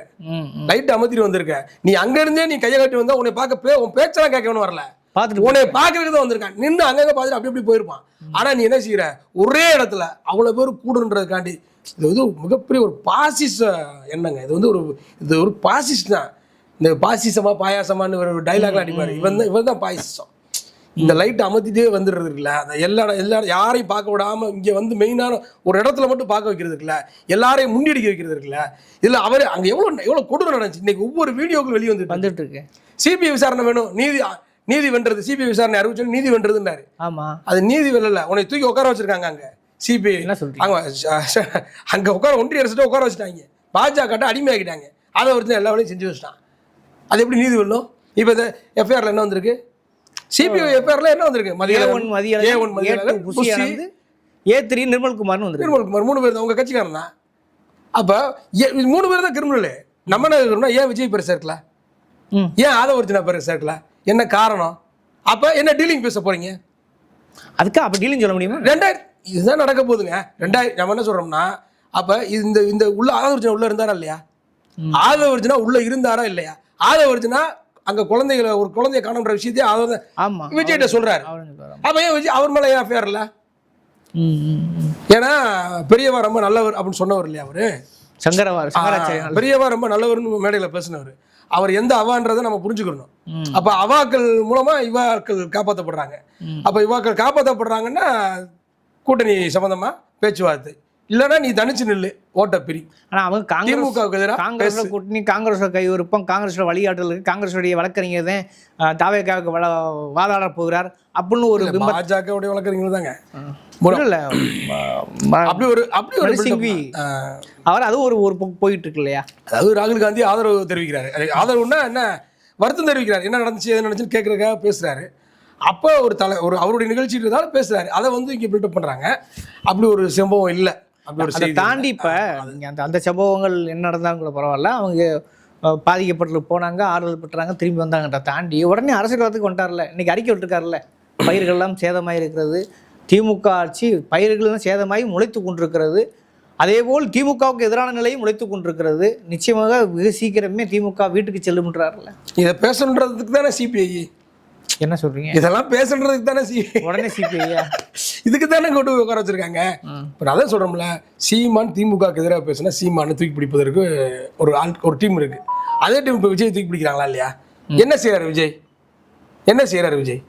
Speaker 1: லைட்டை அமர்த்திட்டு வந்திருக்க. நீ அங்க இருந்தே நீ கையை கட்டி வந்தா உன்னை பார்க்க பே உன் பேச்செல்லாம் கேட்கணும் வரல.
Speaker 4: பார்த்துட்டு
Speaker 1: உன்னை பார்க்கறதுக்கு தான் வந்திருக்கான். நின்று அங்கங்க பார்த்துட்டு அப்படி அப்படி போயிருப்பான். ஆனா நீ என்ன செய்யற? ஒரே இடத்துல அவ்வளவு பேர் கூடுன்றதுக்காண்டி இது வந்து மிகப்பெரிய ஒரு பாசிச எண்ணங்க. இது வந்து ஒரு இது ஒரு பாசிஸ்ட் தான் இந்த பாசிசமா பாயாசமான்னு ஒரு டைலாக்லாம் அடிப்பாரு. இவன் தான் இவன் தான் பாசிசம். இந்த லைட் அமர்த்திட்டே வந்துடுறது இருக்குல்ல அந்த எல்லா எல்லா யாரையும் பார்க்க விடாம இங்க வந்து மெயினான ஒரு இடத்துல மட்டும் பார்க்க வைக்கிறது இருக்குல்ல எல்லாரையும் முண்டியடிக்க வைக்கிறது இருக்குல்ல இதுல அவர் அங்க எவ்வளவு எவ்வளவு கொடூரம் நடந்துச்சு இன்னைக்கு ஒவ்வொரு வீடியோக்கள் வெளியே வந்து
Speaker 4: வந்துட்டு இருக்கு.
Speaker 1: சிபிஐ விசாரணை வேணும். நீதி நீதி வென்றது சிபிஐ விசாரணை அறிவிச்சு நீதி வென்றதுன்னாரு.
Speaker 4: ஆமா.
Speaker 1: அது நீதி வெல்லல. உன்னை தூக்கி உட்கார வச்சிருக்காங்க அங்க. சிபிஐ
Speaker 4: என்ன சொல்றீங்க?
Speaker 1: அங்க உட்கார ஒன்றிய அரசு உட்கார வச்சுட்டாங்க. பாஜக அடிமையாக்கிட்டாங்க. அதை ஒருத்தன் எல்லா வேலையும் செஞ்சு வச்சுட்டான். அது எப்படி நீதி வெல்லும் இப்போ இந்த எஃப்ஐஆர்ல என்ன வந்திருக்கு? சிபிஐ எஃப்ஐஆர்ல என்ன வந்திருக்கு? மதிய
Speaker 4: ஒன் மதிய
Speaker 1: ஏ ஒன் மதிய
Speaker 4: ஏ த்ரீ நிர்மல்குமார்னு வந்துருக்கு.
Speaker 1: நிர்மல்குமார் மூணு பேர் தான். உங்க கட்சிக்காரன் தான். அப்ப மூணு பேர் தான் கிரிமினல். நம்ம என்ன இருக்கிறோம்னா ஏன் விஜய் பெருசா இருக்கல
Speaker 4: ம்.
Speaker 1: ஏன் ஆதவர்ஜினா பெருசா இருக்கல என்ன காரணம்? அப்ப என்ன டீலிங் பேச போறீங்க?
Speaker 4: அதுக்கு அப்ப டீலிங் சொல்ல முடியுமா?
Speaker 1: ரெண்டாயிரம் இதுதான் நடக்க போகுதுங்க. ரெண்டாயிரம் நம்ம என்ன சொல்றோம்னா அப்ப இந்த இந்த உள்ள ஆதவர்ஜினா உள்ள இருந்தாரா இல்லையா? ஆதவர்ஜினா உள்ள இருந்தாரா இல்லையா? ஆதவர்ஜினா அங்க குழந்தைகளை ஒரு குழந்தைய காணுன்ற விஷயத்தையே
Speaker 4: ஆமா.
Speaker 1: விஜய்கிட்ட சொல்றாரு. அப்ப ஏன் விஜய் அவர் மேல ஏன் affair இல்ல. ஏன்னா பெரியவர் ரொம்ப நல்லவர் அப்படின்னு சொன்னவர் இல்லையா அவரு?
Speaker 4: சங்கரவார்
Speaker 1: பெரியவா ரொம்ப நல்லவர்னு மேடையில் பேசினவர். அவர் எந்த அவான்றதை நம்ம புரிஞ்சுக்கணும். அப்ப அவாக்கள் மூலமா இவாக்கள் காப்பாற்றப்படுறாங்க. அப்ப இவாக்கள் காப்பாற்றப்படுறாங்கன்னா கூட்டணி சம்பந்தமா பேச்சுவார்த்தை. இல்லைன்னா நீ தனிச்சு நில்லு ஓட்ட பிரி.
Speaker 4: ஆனா அவங்க காங்கிரஸ்
Speaker 1: திமுகவுக்கு எதிராக
Speaker 4: காங்கிரஸ்ல கூட்டணி காங்கிரஸ்ல கை விருப்பம் காங்கிரஸோட வழிகாட்டல் இருக்கு. காங்கிரஸுடைய வழக்கறிஞர் தான் தாவேக்காவுக்கு வள வாதாட போகிறார் அப்படின்னு ஒரு
Speaker 1: பாஜகவுடைய வழக்கறிஞர்கள் தாங்க. அப்படி ஒரு அப்படி ஒரு
Speaker 4: சிங்வி. அவர் அது ஒரு ஒரு போயிட்டு இருக்கு இல்லையா?
Speaker 1: அதாவது ராகுல் காந்தி ஆதரவு தெரிவிக்கிறாரு. ஆதரவுன்னா என்ன? வருத்தம் தெரிவிக்கிறார். என்ன நடந்துச்சு எது நடந்துச்சுன்னு கேட்கறதுக்காக பேசுறாரு. அப்போ ஒரு தலை ஒரு அவருடைய நிகழ்ச்சி இருந்தாலும் பேசுறாரு. அதை வந்து இங்க பில்டப் பண்றாங்க. அப்படி ஒரு சம்பவம் இல்லை. அப்படி ஒரு
Speaker 4: தாண்டி இப்ப அந்த அந்த சம்பவங்கள் என்ன நடந்தாலும் கூட பரவாயில்ல. அவங்க பாதிக்கப்பட்டு போனாங்க ஆறுதல் பெற்றாங்க திரும்பி வந்தாங்கன்ற தாண்டி உடனே அரசியல்வாதத்துக்கு வந்துட்டார்ல இன்னைக்கு அறிக்கை விட்டுருக்காருல்ல. பயிர்கள்லாம் சேதமாகி இருக்கிறது. திமுக ஆட்சி பயிர்கள்லாம் சேதமாகி முளைத்து கொண்டிருக்கிறது. அதேபோல் திமுகவுக்கு எதிரான நிலையும் முளைத்து கொண்டிருக்கிறது. நிச்சயமாக வெகு சீக்கிரமே திமுக வீட்டுக்கு செல்லும்ன்றாருல
Speaker 1: இதை பேசணுன்றதுக்கு தானே சிபிஐ
Speaker 4: என்ன சொல்றீங்க?
Speaker 1: இதெல்லாம் பேசணுன்றதுக்கு தானே சிபிஐ
Speaker 4: உடனே சிபிஐயா
Speaker 1: இதுக்கு தானே கொண்டு போய் உட்கார வச்சிருக்காங்க. இப்போ அதான் சொல்கிறோம்ல சீமான் திமுகவுக்கு எதிராக பேசுனா சீமானை தூக்கி பிடிப்பதற்கு ஒரு ஆள் ஒரு டீம் இருக்கு. அதே டீம் இப்போ விஜய் தூக்கி பிடிக்கிறாங்களா இல்லையா? என்ன செய்றாரு விஜய்? என்ன செய்றாரு விஜய்?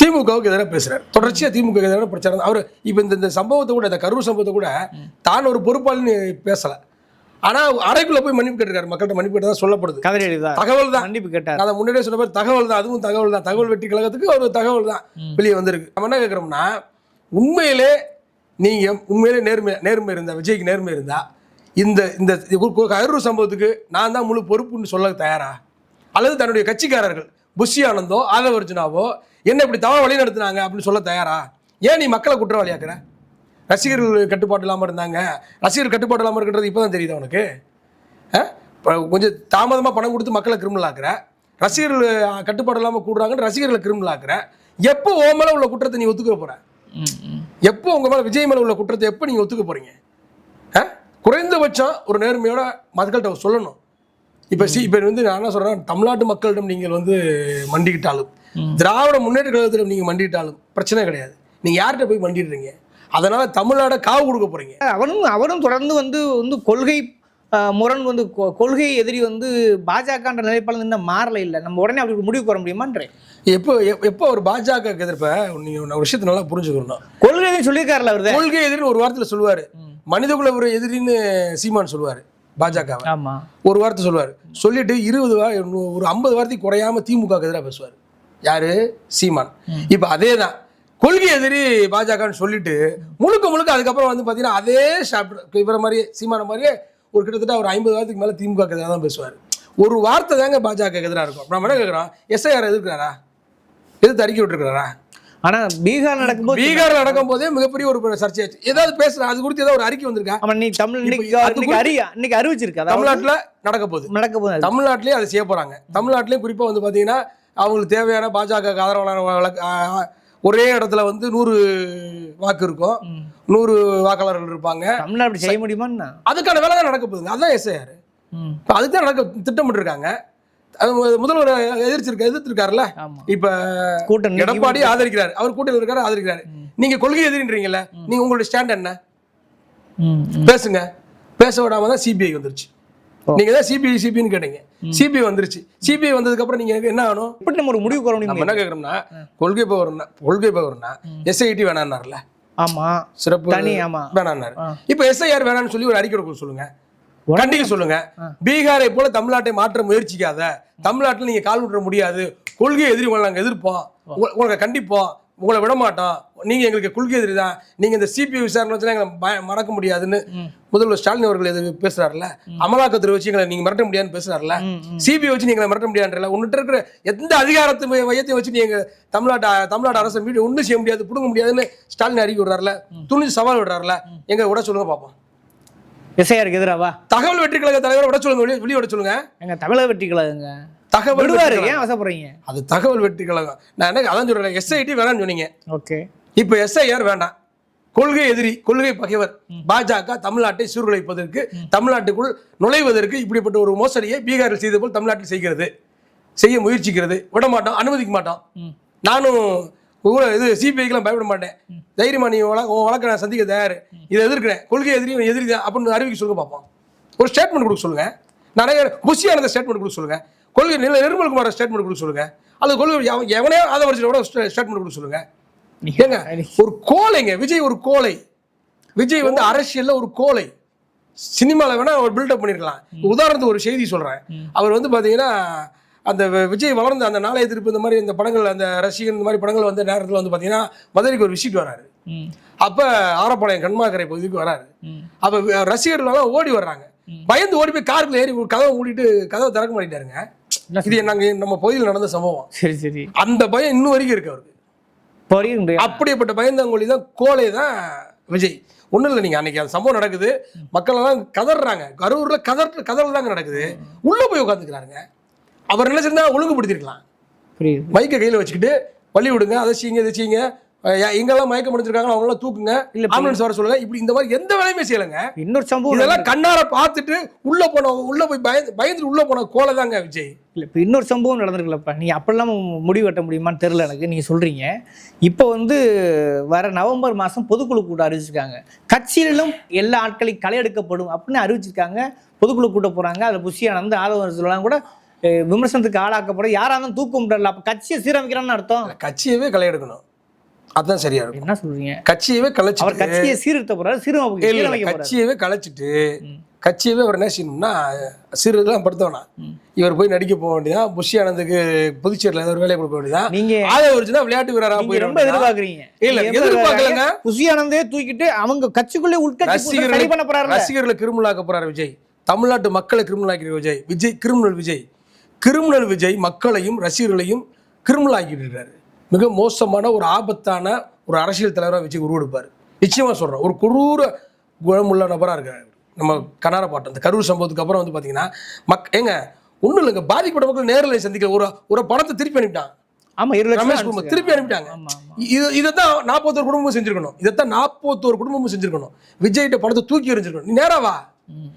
Speaker 1: திமுகவுக்கு எதிராக பேசுறாரு. தொடர்ச்சியா திமுக க்கு எதிரான பிரச்சாரம். அவர் இப்போ இந்த இந்த சம்பவத்தை கூட இந்த கரூர் சம்பவத்தை கூட தான் ஒரு பொறுப்பாளின்னு பேசல. ஆனா அறைக்குள்ள போய் மன்னிப்பு கேட்டிருக்காரு. மக்கள்கிட்ட மன்னிப்பு கேட்டதா சொல்லப்படுது.
Speaker 4: கதறி எழுதா?
Speaker 1: தகவல் தான்.
Speaker 4: மன்னிப்பு கேட்டார்.
Speaker 1: அதை முன்னாடியே சொன்ன மாதிரி தகவல் தான். அதுவும் தகவல் தான். தகவல் வெற்றி கழகத்துக்கு ஒரு தகவல் தான் வெளியே வந்திருக்கு. நம்ம என்ன கேட்குறோம்னா உண்மையிலே நீங்க உண்மையிலே நேர்மை நேர்மை இருந்தா விஜய்க்கு நேர்மை இருந்தா இந்த இந்த கரூர் சம்பவத்துக்கு நான் தான் முழு பொறுப்புன்னு சொல்ல தயாரா? அல்லது தன்னுடைய கட்சிக்காரர்கள் புஷி ஆனந்தோ ஆதவர்ஜுனாவோ என்ன இப்படி தவறு வழி நடத்துனாங்க அப்படின்னு சொல்ல தயாரா? ஏன் நீ மக்களை குற்றவாளியாக்குற? ரசிகர்கள் கட்டுப்பாடு இல்லாமல் இருந்தாங்க. ரசிகர்கள் கட்டுப்பாடு இல்லாமல் இருக்கிறது இப்போ தான் தெரியுது? இப்ப கொஞ்சம் தாமதமாக பணம் கொடுத்து மக்களை கிரிமினல் ஆக்குற. ரசிகர்கள் கட்டுப்பாடு இல்லாமல் கூடுறாங்கன்னு ரசிகர்களை கிரிமினல் ஆக்குற. எப்போ ஓ மேலே உள்ள குற்றத்தை நீ ஒத்துக்க
Speaker 4: ம்.
Speaker 1: எப்போ உங்க மேலே விஜய் மேலே உள்ள குற்றத்தை எப்போ நீங்கள் ஒத்துக்க போறீங்க? ஆ? குறைந்தபட்சம் ஒரு நேர்மையோட மக்கள்கிட்ட சொல்லணும். இப்போ சி இப்போ வந்து நான் என்ன சொல்கிறேன் தமிழ்நாட்டு மக்களிடம் நீங்கள் வந்து மண்டிக்கிட்டாலும் திராவிட முன்னேற்ற கழகத்திடம் நீங்கள் மண்டிக்கிட்டாலும் பிரச்சனை கிடையாது. நீங்கள் யார்கிட்ட போய் மண்டிடுறீங்க? அதனால தமிழ்நாட காவு கொடுக்க போறீங்க.
Speaker 4: அவனும் அவரும் தொடர்ந்து வந்து வந்து கொள்கை முரண் வந்து கொள்கை எதிரி வந்து பாஜகன்ற நிலைப்பாடு இன்னும் மாறல இல்லை. நம்ம உடனே ஒரு முடிவுக்கு வர முடியுமான்றேன்
Speaker 1: எப்போ எப்- எப்போ ஒரு பாஜக எதிர்ப்ப? நீங்க ஒரு விஷயத்தை நல்லா புரிஞ்சுக்கணும்
Speaker 4: கொள்கை எதிரி சொல்லியிருக்காருல அவரு.
Speaker 1: கொள்கை எதிரின்னு ஒரு வாரத்துல சொல்லுவாரு. மனிதகுல ஒரு எதிரின்னு சீமான் சொல்லுவாரு பாஜக
Speaker 4: ஆமா.
Speaker 1: ஒரு வார்த்தை சொல்லுவாரு. சொல்லிட்டு இருபது வா ஒரு ஐம்பது வார்த்தைக்கு குறையாம திமுக எதிராக பேசுவார். யாரு? சீமான். இப்போ அதே தான் கொள்கை எதிரி பாஜகன்னு சொல்லிட்டு முழுக்க முழுக்க அதுக்கப்புறம் வந்து பார்த்தீங்கன்னா அதே சாப்டர் இவர மாதிரியே சீமான மாதிரியே ஒரு கிட்டத்தட்ட ஒரு ஐம்பது வாரத்துக்கு மேலே திமுக எதிராக தான் பேசுவார். ஒரு வார்த்தை தாங்க பாஜக எதிராக இருக்கும். நம்ம என்ன கேட்குறோம் எஸ்ஐஆர் எதிர்க்கிறாரா? எதிர்த்து அறிக்கை விட்டுருக்கிறாரா?
Speaker 4: ஆனா பீகார் நடக்கும்போது
Speaker 1: பீகார்ல நடக்கும் போதே மிகப்பெரிய ஒரு சர்ச்சையாச்சு ஏதாவது பேசுறேன் அது குறித்து ஏதாவது ஒரு அறிக்கை வந்திருக்கா?
Speaker 4: ஆமா நீ தமிழ் இன்னைக்கு அறிவிச்சிருக்கு?
Speaker 1: தமிழ்நாட்டுல நடக்க போகுது.
Speaker 4: நடக்க போகுது.
Speaker 1: தமிழ்நாட்டிலேயே அதை செய்ய போறாங்க. தமிழ்நாட்டிலேயும் குறிப்பா வந்து பாத்தீங்கன்னா அவங்களுக்கு தேவையான பாஜக ஆதரவாளர் ஒரே இடத்துல வந்து நூறு வாக்கு இருக்கும். நூறு வாக்காளர்கள் இருப்பாங்க.
Speaker 4: தமிழ்நாடு அப்படி செய்ய முடியுமான்னா
Speaker 1: அதுக்கான வேலை தான் நடக்க போகுதுங்க. அதுதான் எஸ்ஐஆர். இப்போ அதுக்கு தான் நடக்க திட்டமிட்டிருக்காங்க. அது முதல்வர் எதிர்த்திருக்க எதிர்த்திருக்காருல்ல? இப்ப
Speaker 4: கூட்டம்
Speaker 1: எடப்பாடி ஆதரிக்கிறாரு. அவர் கூட்டத்தில் இருக்காரு ஆதரிக்கிறாரு. நீங்க கொள்கை எதிரின்றீங்கல்ல நீங்க உங்களுடைய ஸ்டாண்ட் என்ன. பேசுங்க. பேச விடாம தான் சிபிஐ வந்துருச்சு. நீங்க தான் சிபிஐ சிபிஐன்னு கேட்டீங்க. சிபிஐ வந்துருச்சு. சிபிஐ வந்ததுக்கு அப்புறம் நீங்க என்ன ஆகணும்?
Speaker 4: எப்படி நம்ம ஒரு முடிவுக்கு வர
Speaker 1: நம்ம என்ன கேட்குறோம்னா கொள்கை பவர்னா கொள்கை பவர்னா எஸ்ஐடி வேணான்னார்ல
Speaker 4: ஆமா.
Speaker 1: சிறப்பு
Speaker 4: தனி ஆமா.
Speaker 1: வேணான்னாரு. இப்போ எஸ்ஐஆர் வேணாம்னு சொல்லி ஒரு அறிக்கை கொடுக்க சொல்லுங்க. கண்டிக்க சொல்லுங்க. பீகாரை போல தமிழ்நாட்டை மாற்ற முயற்சிக்காத தமிழ்நாட்டில் நீங்க கால் விட்டுற முடியாது கொள்கை எதிரி நாங்கள் எதிர்ப்போம். உங்களை கண்டிப்போம். உங்களை விட மாட்டோம் நீங்க எங்களுக்கு கொள்கை எதிரி தான் நீங்க இந்த சிபிஐ விசாரணை வச்சுனா எங்களை பய- மறக்க முடியாதுன்னு. முதல்வர் ஸ்டாலின் அவர்கள் எது பேசுறாருல அமலாக்கத்துறை வச்சு எங்களை நீங்க மிரட்ட முடியாதுன்னு பேசுறாருல. சிபிஐ வச்சு நீங்களை மிரட்ட முடியாதுல உன்னிட்ட இருக்கிற எந்த அதிகாரத்தை மைய- மையத்தையும் வச்சு நீங்க தமிழ்நாட்டு தமிழ்நாடு அரசை மீது ஒன்றும் செய்ய முடியாது பிடுங்க முடியாதுன்னு ஸ்டாலின் அறிக்கை விடுறாருல துணிஞ்சு சவால் விடுறாருல எங்க விட சொல்லுங்க பார்ப்போம்
Speaker 4: எஸ்ஐஆருக்கு எதிராவா
Speaker 1: தகவல் வெற்றி கழக தலைவரை விட சொல்லுங்க வெளியே விட சொல்லுங்க.
Speaker 4: எங்க தமிழக வெற்றி கழகங்க.
Speaker 1: தகவல்
Speaker 4: விடுவாரு. ஏன் வசப்படுறீங்க
Speaker 1: கழகம். அது தகவல் வெற்றி கழகம் நான் என்ன அதான் சொல்றேன். எஸ்ஐடி வேணாம்னு சொன்னீங்க.
Speaker 4: ஓகே.
Speaker 1: இப்போ எஸ்ஐஆர் வேண்டாம். கொள்கை எதிரி கொள்கை பகைவர். பாஜக தமிழ்நாட்டை சீர்குலைப்பதற்கு தமிழ்நாட்டுக்குள் நுழைவதற்கு இப்படிப்பட்ட ஒரு மோசடியை பீகாரில் செய்த போல் தமிழ்நாட்டில் செய்கிறது. செய்ய முயற்சிக்கிறது. விட மாட்டோம் அனுமதிக்க மாட்டோம். நானும் இது சிபிஐக்கெல்லாம் பயப்பட மாட்டேன். தைரியமா நீ வழ- உன் வழக்கை நான் சந்திக்க தயார். இதை எதிர்க்கிறேன். கொள்கை எதிரி எதிரி தான். அப்படின்னு அறிவிக்க சொல்லுங்க பார்ப்போம். ஒரு ஸ்டேட்மெண்ட் கொடுக்க சொல்லுங்க. நிறைய புஷியான ஸ்டேட்மெண்ட் கொடுக்க சொல்லுங்க. கொள்கை நில நிர்மல்குமார் ஸ்டேட்மெண்ட் கொடுக்க சொல்லுங்க. அல்லது கொள்கை எவ- எவனையோ அதை வச்சு ஸ்டேட்மெண்ட் கொடுக்க சொல்லுங்க. ஏங்க ஒரு கோழைங்க விஜய் ஒரு கோழை. விஜய் வந்து அரசியல்ல ஒரு கோழை. சினிமாவில் வேணா ஒரு பில்டப் பண்ணிருக்கலாம். உதாரணத்துக்கு ஒரு செய்தி சொல்றேன். அவர் வந்து பாத்தீங்கன்னா அந்த விஜய் வளர்ந்த அந்த நாளைய திருப்பு இந்த மாதிரி இந்த படங்கள் அந்த ரசிகன் இந்த மாதிரி படங்கள் வந்த நேரத்தில் வந்து பாத்தீங்கன்னா மதுரைக்கு ஒரு விசிட் வராரு. அப்ப ஆரப்பாளையம் கண்மாக்கரை பகுதிக்கு வராரு. அப்ப வி- ரசிகர்கள் எல்லாம் ஓடி வர்றாங்க. பயந்து ஓடி போய் காருக்குள்ள ஏறி கதவை மூடிட்டு கதவை திறக்க
Speaker 4: என்ன
Speaker 1: இது நாங்க நம்ம பகுதியில் நடந்த சம்பவம்.
Speaker 4: சரி சரி.
Speaker 1: அந்த பயம் இன்னும் வரைக்கும் இருக்கு அவருக்கு. அப்படிப்பட்ட பயந்தாங்கொழி தான் கோலை தான் விஜய். ஒன்றும் இல்லை நீங்கள் அன்னைக்கு அந்த சம்பவம் நடக்குது. மக்கள் எல்லாம் கதறாங்க கரூர்ல கதர் கதறல் தாங்க நடக்குது. உள்ளே போய் உட்காந்துக்கிறாருங்க அவர் என்ன செஞ்சா ஒழுங்குபடுத்திருக்கலாம். மைக்கை கையில் வச்சுக்கிட்டு பள்ளி விடுங்க அதை செய்யுங்க இதை செய்யுங்க. எங்கெல்லாம் மயக்கம் முடிச்சிருக்காங்களோ அவங்களாம் தூக்குங்க.
Speaker 4: இல்ல,
Speaker 1: ஆம்புலன்ஸ் வர சொல்லுங்க. இப்படி இந்த மாதிரி எந்த வேலையுமே செய்யலைங்க.
Speaker 4: இன்னொரு சம்பவம்
Speaker 1: இதெல்லாம் கண்ணார பார்த்துட்டு உள்ள போன உள்ள போய் பயந்து பயந்துட்டு உள்ள போன கோலை தாங்க விஜய்.
Speaker 4: இல்லை இப்போ இன்னொரு சம்பவம் நடந்திருக்குல்லப்பா. நீ அப்பெல்லாம் முடிவு வெட்ட முடியுமான்னு தெரில எனக்கு நீங்கள் சொல்கிறீங்க இப்போ வந்து வர நவம்பர் மாதம் பொதுக்குழு கூட்டம் அறிவிச்சிருக்காங்க. கட்சியிலும் எல்லா ஆட்களையும் களை எடுக்கப்படும் அப்படின்னு அறிவிச்சிருக்காங்க. பொதுக்குழு கூட்டம் போகிறாங்க அதில் புஷி ஆனந்த் ஆதவரசுலாம் கூட விமர்சனத்துக்கு ஆளாக்கப்படும். யாராக இருந்தாலும் தூக்க முடியல. அப்போ கட்சியை சீரமைக்கிறான்னு அர்த்தம்.
Speaker 1: கட்சியவே களை எடுக்கணும் அதுதான் சரியா இருக்கும்.
Speaker 4: என்ன சொல்றீங்க?
Speaker 1: கட்சியவே
Speaker 4: அவர்
Speaker 1: கலைச்சிட்டு
Speaker 4: கட்சியை சீர்திருத்த போறாரு போறாரு.
Speaker 1: கட்சியவே கலைச்சிட்டு கட்சியவே அவர் என்ன செய்யணும்னா சிறுதான் படுத்தவனா இவர் போய் நடிக்க போக வேண்டியதான் புஷி ஆனந்துக்கு புதுச்சேரியில் ஏதோ ஒரு வேலையை கொடுக்க வேண்டியதான்
Speaker 4: நீங்க
Speaker 1: ஆதவ ஒரிஜினா விளையாட்டு வீரரா போயிட
Speaker 4: ரொம்ப. எதிர்பார்க்கறீங்க.
Speaker 1: இல்ல, எதிர்பார்க்கலங்க.
Speaker 4: புஷி ஆனந்தே தூக்கிட்டு அவங்க கட்சிக்குள்ளே உட்கட்சி சரி பண்ண போறாரு
Speaker 1: ரசிகர்களை கிரிமினலாக்க போறாரு விஜய். தமிழ்நாட்டு மக்களை கிரிமினலாக்கிற விஜய். விஜய் கிரிமினல் விஜய். கிரிமினல் விஜய் மக்களையும் ரசிகர்களையும் கிரிமினல் ஆக்கிட்டு இருக்காரு. மிக மோசமான ஒரு ஆபத்தான ஒரு அரசியல் தலைவராக விஜய் உருவெடுப்பார். நிச்சயமா சொல்றேன். ஒரு குரூர குணமுள்ள நபரா இருக்காரு. நம்ம கனார பாட்டம் இந்த கரூர் சம்பவத்துக்கு அப்புறம் வந்து பாத்தீங்கன்னா மக் ஏங்க ஒன்றும் இல்லைங்க. பாதிக்கப்பட்ட மக்கள் நேரில் சந்திக்க ஒரு ஒரு பணத்தை திருப்பி அனுப்பிட்டான்
Speaker 4: ஆமா
Speaker 1: ரமேஷ் குமார் திருப்பி அனுப்பிட்டாங்க.
Speaker 4: ஆமா
Speaker 1: இது இதைத்தான் நாற்பத்தோரு குடும்பமும் செஞ்சிருக்கணும். இதைத்தான் நாற்பத்தோரு குடும்பமும் செஞ்சிருக்கணும். விஜய்கிட்ட படத்தை தூக்கி எறிஞ்சிருக்கணும். நீ நேரா வா.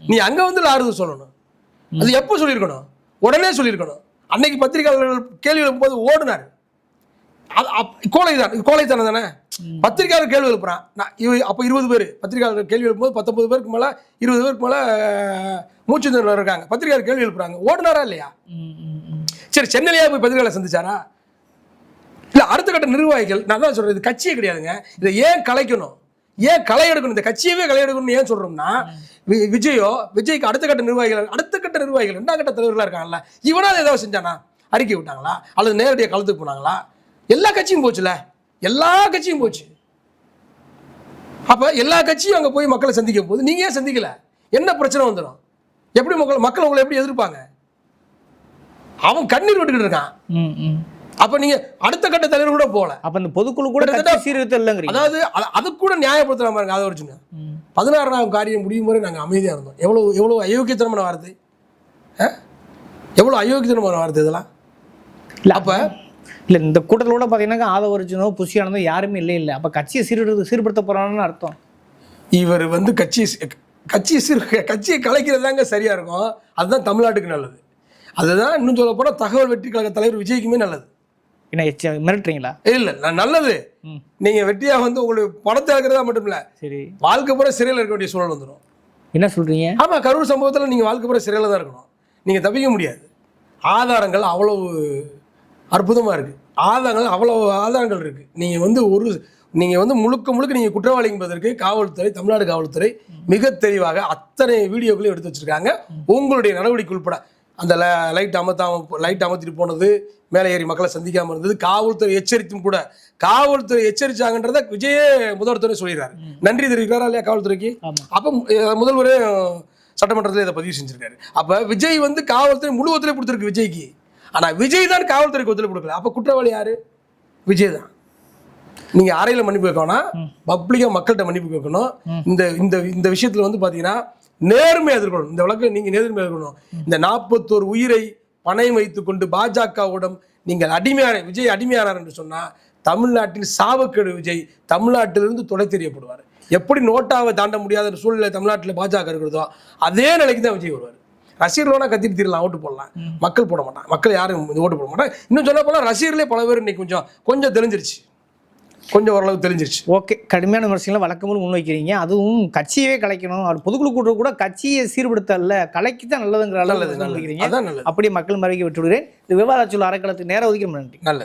Speaker 1: நீ அங்க வந்து ஆறுதல் சொல்லணும். அது எப்போ சொல்லியிருக்கணும்? உடனே சொல்லியிருக்கணும். அன்னைக்கு பத்திரிகையாளர்கள் கேள்வி எழுப்பும்போது ஓடுனார். அது அப்- கோழைதான் இது கோழைத்தனம் தானே? பத்திரிக்கையாளர் கேள்வி எழுப்புறான். நான் இவ அப்போ இருபது பேர். பத்திரிக்கையாளர் கேள்வி எழுப்பும்போது பத்தொம்பது பேருக்கு மேலே இருபது பேருக்கு மேலே மூச்சு திணறல் இருக்காங்க. பத்திரிக்கையாளர் கேள்வி எழுப்புறாங்க. ஓடினாரா இல்லையா? சரி சென்னையிலேயே போய் பத்திரிக்கையாளர் சந்திச்சாரா? இல்லை அடுத்த கட்ட நிர்வாகிகள் நான் தான் சொல்கிறேன் இது கட்சியே கிடையாதுங்க. இதை ஏன் கலைக்கணும்? ஏன் களை எடுக்கணும்? இந்த கட்சியவே களை எடுக்கணும்னு ஏன் சொல்றோம்னா வி- விஜயோ விஜய்க்கு அடுத்த கட்ட நிர்வாகிகள் அடுத்த கட்ட நிர்வாகிகள் ரெண்டாம் கட்ட தலைவர்களாக இருக்காங்கல்ல இவனாவது ஏதாவது செஞ்சானா? அறிக்கை விட்டாங்களா? அல்லது நேரடியாக களத்துக்கு போனாங்களா? எல்லா கட்சியும் போச்சுல? எல்லா கட்சியும் போச்சு. அப்ப எல்லா கட்சியும் அங்க போய் மக்களை சந்திக்க போது நீங்க ஏன் சந்திக்கல? என்ன பிரச்சனை வந்துடும் எப்படி மக்கள் மக்கள் உங்களை எப்படி எதிர்ப்பாங்க? அவன் கண்ணீர் விட்டுக்கிட்டு இருக்கான். அப்ப நீங்க அடுத்த கட்ட தலைவர் கூட போகல.
Speaker 4: அப்ப இந்த பொதுக்குழு கூட சீர்திருத்தம் இல்லைங்கிறீங்க.
Speaker 1: அதாவது அத- கூட நியாயப்படுத்தலாம் பாருங்க அதை வச்சுங்க. பதினாறாம் காரியம் முடியும் வரை நாங்க அமைதியா இருந்தோம். எவ்வளவு எவ்வளவு அயோக்கியத்தனமான வார்த்தை? ஆ? எவ்வளவு அயோக்கியத்தனமான வார்த்தை இதெல்லாம்?
Speaker 4: இல்ல
Speaker 1: அப்ப
Speaker 4: இல்ல இந்த கூட்டத்தோட பாத்தீங்கன்னா ஆதவர்ஜுனோ புஷியானதோ யாருமே இல்லை இல்லை. அப்ப கட்சியை சீர்திருத்த சீர்படுத்த போறான்னு அர்த்தம்.
Speaker 1: இவர் வந்து கட்சி கட்சியை சிறு கட்சியை கலைக்கிறதாங்க சரியா இருக்கும். அதுதான் தமிழ்நாட்டுக்கு நல்லது. அதுதான் இன்னும் சொல்ல போனா தகவல் வெற்றி கழக தலைவர் விஜய்க்குமே நல்லது.
Speaker 4: என்ன மிரட்டுறீங்களா?
Speaker 1: இல்ல நான் நல்லது.
Speaker 4: ம்.
Speaker 1: நீங்க வெட்டியா வந்து உங்களுக்கு பணத்தை இழக்கிறதா மட்டும் இல்ல
Speaker 4: சரி.
Speaker 1: வாழ்க்கை பூரா சிறையில் இருக்க வேண்டிய சூழல் வந்துடும்
Speaker 4: என்ன சொல்றீங்க?
Speaker 1: ஆமா கரூர் சம்பவத்தில் நீங்கள் வாழ்க்கை பூரா சிறையில் தான் இருக்கணும். நீங்கள் தப்பிக்க முடியாது. ஆதாரங்கள் அவ்வளவு அற்புதமாக இருக்குது ஆதாரங்கள் அவ்வளவு ஆதாரங்கள் இருக்குது நீங்கள் வந்து ஒரு நீங்கள் வந்து முழுக்க முழுக்க நீங்கள் குற்றவாளி என்பதற்கு காவல்துறை தமிழ்நாடு காவல்துறை மிக தெளிவாக அத்தனை வீடியோக்களையும் எடுத்து வச்சிருக்காங்க. உங்களுடைய நடவடிக்கை உட்பட அந்த லைட் அமர்த்தாம லைட் அமர்த்திட்டு போனது மேலே ஏறி மக்களை சந்திக்காமல் இருந்தது காவல்துறை எச்சரித்தும் கூட காவல்துறை எச்சரிச்சாங்கன்றத விஜயே முதல்வர்துறை சொல்லிடுறாரு. நன்றி தெரிவிக்கிறாரா இல்லையா காவல்துறைக்கு. அப்போ முதல்வரே சட்டமன்றத்தில் இதை பதிவு செஞ்சிருக்காரு. அப்ப விஜய் வந்து காவல்துறை முழு ஒத்துழைப்பு கொடுத்துருக்கு விஜய்க்கு. ஆனா விஜய் தான் காவல்துறைக்கு ஒத்துழைப்பு கொடுக்கல. அப்ப குற்றவாளி யாரு? விஜய் தான். நீங்க அறையில மன்னிப்பு கேட்கணும் பப்ளிக்கா மக்கள்கிட்ட மன்னிப்பு கேட்கணும். இந்த இந்த இந்த விஷயத்துல வந்து பாத்தீங்கன்னா நேர்மை எதிர்கொள்ளணும். இந்த வழக்கு நீங்க நேர்மை எதிர்கொள்ளணும். இந்த நாற்பத்தோரு உயிரை பணயம் வைத்துக் கொண்டு பாஜகவுடன் நீங்கள் அடிமையான விஜய் அடிமையானார் என்று சொன்னா தமிழ்நாட்டில் சாவுக்கேடு விஜய் தமிழ்நாட்டிலிருந்து தொலை தெரியப்படுவார். எப்படி நோட்டாவை தாண்ட முடியாத சூழ்நிலை தமிழ்நாட்டில் பாஜக இருக்கிறதோ அதே நிலைக்கு தான் விஜய் வருவார். ரசிகர்களோட கத்திட்டு தீரலாம் ஓட்டு போடலாம். மக்கள் போட மாட்டாங்க. மக்கள் யாரும் ஓட்டு போட மாட்டாங்க. இன்னும் சொல்ல போனால் ரசிகர்களே பல பேர் இன்னைக்கு கொஞ்சம் கொஞ்சம் தெரிஞ்சிருச்சு கொஞ்சம் ஓரளவு தெரிஞ்சிருச்சு
Speaker 4: ஓகே. கடுமையான விமர்சனங்களை வழக்கம்போல் முன்வைக்கிறீங்க. அதுவும் கட்சியவே கலைக்கணும். அவர் பொதுக்குழு கூட்டம் கூட கட்சியை சீர்படுத்தல கலைக்கு தான் நல்லதுங்கிற அளவு
Speaker 1: நல்லது
Speaker 4: அப்படியே மக்கள் மறைக்க விட்டுவிடுகிறேன் இந்த விவாத சொல் அறக்களத்துக்கு நேரம் ஒதுக்கி நன்றி.
Speaker 1: நல்லது.